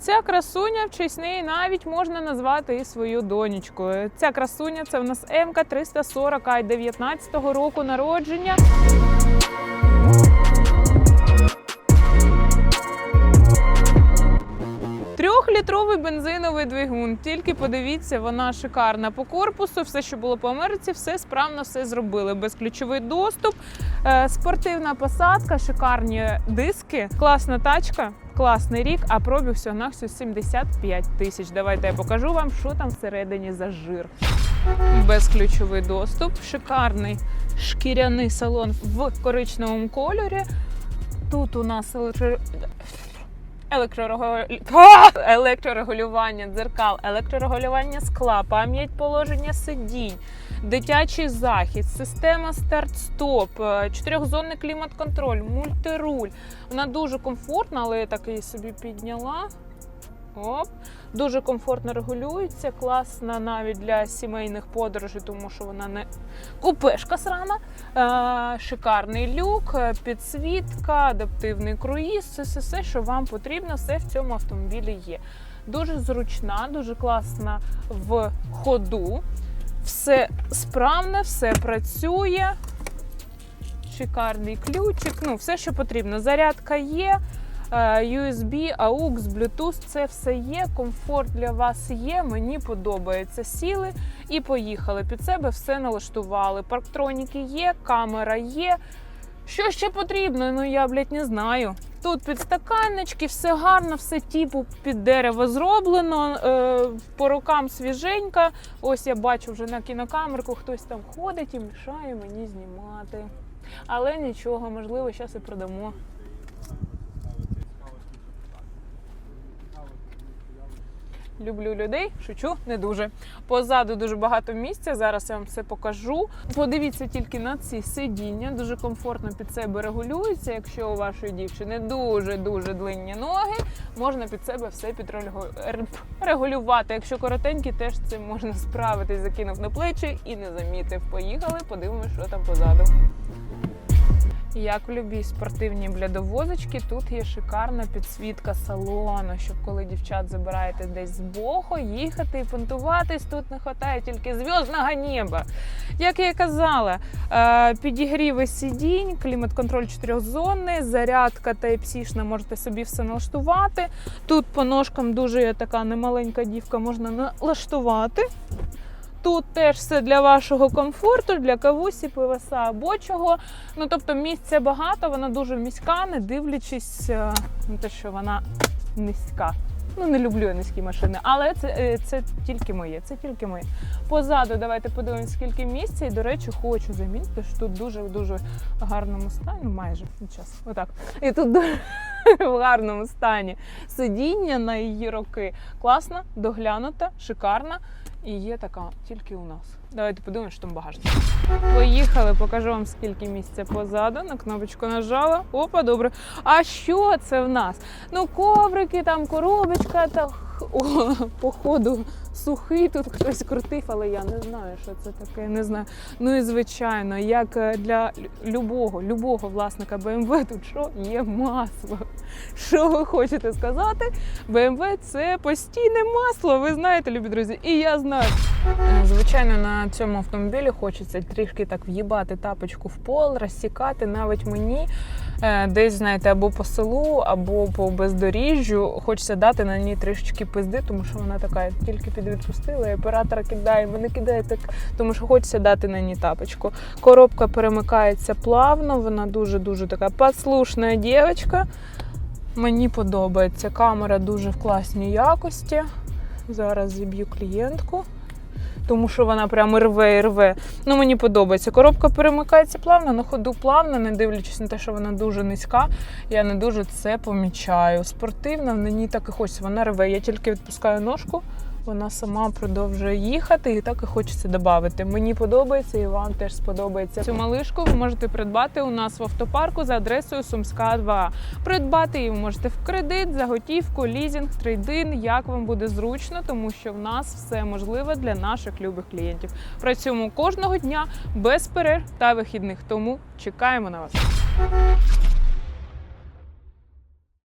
Ця красуня в честь неї навіть можна назвати і свою донечку. Ця красуня це в нас МК 340 ай 19-го року народження. Трьохлітровий бензиновий двигун. Тільки подивіться, вона шикарна по корпусу. Все, що було по Америці, все справно все зробили. Безключовий доступ, е, спортивна посадка, шикарні диски, класна тачка. Класний рік, а пробіг всього на всього 75 тисяч. Давайте я покажу вам, що там всередині за жир. Безключовий доступ, шикарний шкіряний салон в коричневому кольорі. Тут у нас! електрорегулювання дзеркал, електрорегулювання скла, пам'ять положення сидінь, дитячий захист, система старт-стоп, е, чотирьохзонний клімат-контроль, мультируль. Вона дуже комфортна, але я так її собі підняла. Оп. Дуже комфортно регулюється, класна навіть для сімейних подорожей, тому що вона не купешка срана. Е, шикарний люк, е, підсвітка, адаптивний круїз. Це все, все, що вам потрібно, все в цьому автомобілі є. Дуже зручна, дуже класна в ходу. Все справне, все працює. Шикарний ключик, ну все, що потрібно. Зарядка є. Е, USB, AUX, Bluetooth, це все є. Комфорт для вас є. Мені подобається. Сіли і поїхали. Під себе все налаштували. Парктроніки є, камера є. Що ще потрібно? Ну я, блядь, не знаю. Тут підстаканнички, все гарно, все типу під дерево зроблено. Е, по рукам свіженька. Ось я бачу вже на кінокамерку, хтось там ходить і мішає мені знімати. Але нічого, можливо, зараз і продамо. Люблю людей, шучу не дуже. Позаду дуже багато місця. Зараз я вам все покажу. Подивіться тільки на ці сидіння. Дуже комфортно під себе регулюється. Якщо у вашої дівчини дуже дуже длинні ноги, можна під себе все підрегулювати. Якщо коротенькі, теж цим можна справитись. Закинув на плечі і не замітив. Поїхали, подивимось, що там позаду. Як в любій спортивній блядовозочці, тут є шикарна підсвітка салону, щоб коли дівчат забираєте десь з боку, їхати і понтуватись, тут не вистачає тільки зв'язного неба. Як я і казала, е, підігріви сидінь, клімат-контроль чотирьохзонний, зарядка Type-C можете собі все налаштувати. Тут по ножкам дуже така немаленька дівка можна налаштувати. Тут теж все для вашого комфорту, для кавусі, пиваса або чого. Ну тобто місця багато, вона дуже міська, не дивлячись е, на те, що вона низька. Ну, не люблю я низькі машини, але це, е, це тільки моє. Це тільки моє. Позаду давайте подивимось, скільки місця. І, до речі, хочу замітити, що тут дуже в дуже гарному стані. Майже час. Отак. І тут в гарному стані. Сидіння на її роки. Класна, доглянута, шикарна. І є така тільки у нас. Давайте подивимося, що там багажник. Поїхали, покажу вам скільки місця позаду. На кнопочку нажала. Опа, добре. А що це в нас? Ну, коврики, там коробочка, та походу сухий тут хтось крутив, але я не знаю, що це таке. Не знаю. Ну і звичайно, як е, для любого, любого власника BMW, тут що є масло. Що ви хочете сказати? BMW – це постійне масло. Ви знаєте, любі друзі, і я знаю. Е, Звичайно, на цьому автомобілі хочеться трішки так в'їбати тапочку в пол, розсікати навіть мені е, десь, знаєте, або по селу, або по бездоріжжю. Хочеться дати на ній трішечки пизди, тому що вона така тільки підвідпустила, і оператора кидає, мене кидає так, тому що хочеться дати на ній тапочку. Коробка перемикається плавно, вона дуже-дуже така послушна дівчинка. Мені подобається. Камера дуже в класній якості. Зараз зіб'ю клієнтку, тому що вона прям рве і рве. Ну, мені подобається. Коробка перемикається плавно, на ходу плавно, не дивлячись на те, що вона дуже низька. Я не дуже це помічаю. Спортивна, на ній так і хочеться. Вона рве. Я тільки відпускаю ножку. Вона сама продовжує їхати і так і хочеться додати. Мені подобається і вам теж сподобається. Цю малишку ви можете придбати у нас в автопарку за адресою Сумська 2. Придбати її ви можете в кредит, за готівку, лізінг, трейдин, як вам буде зручно, тому що в нас все можливе для наших любих клієнтів. Працюємо кожного дня без перерв та вихідних. Тому чекаємо на вас.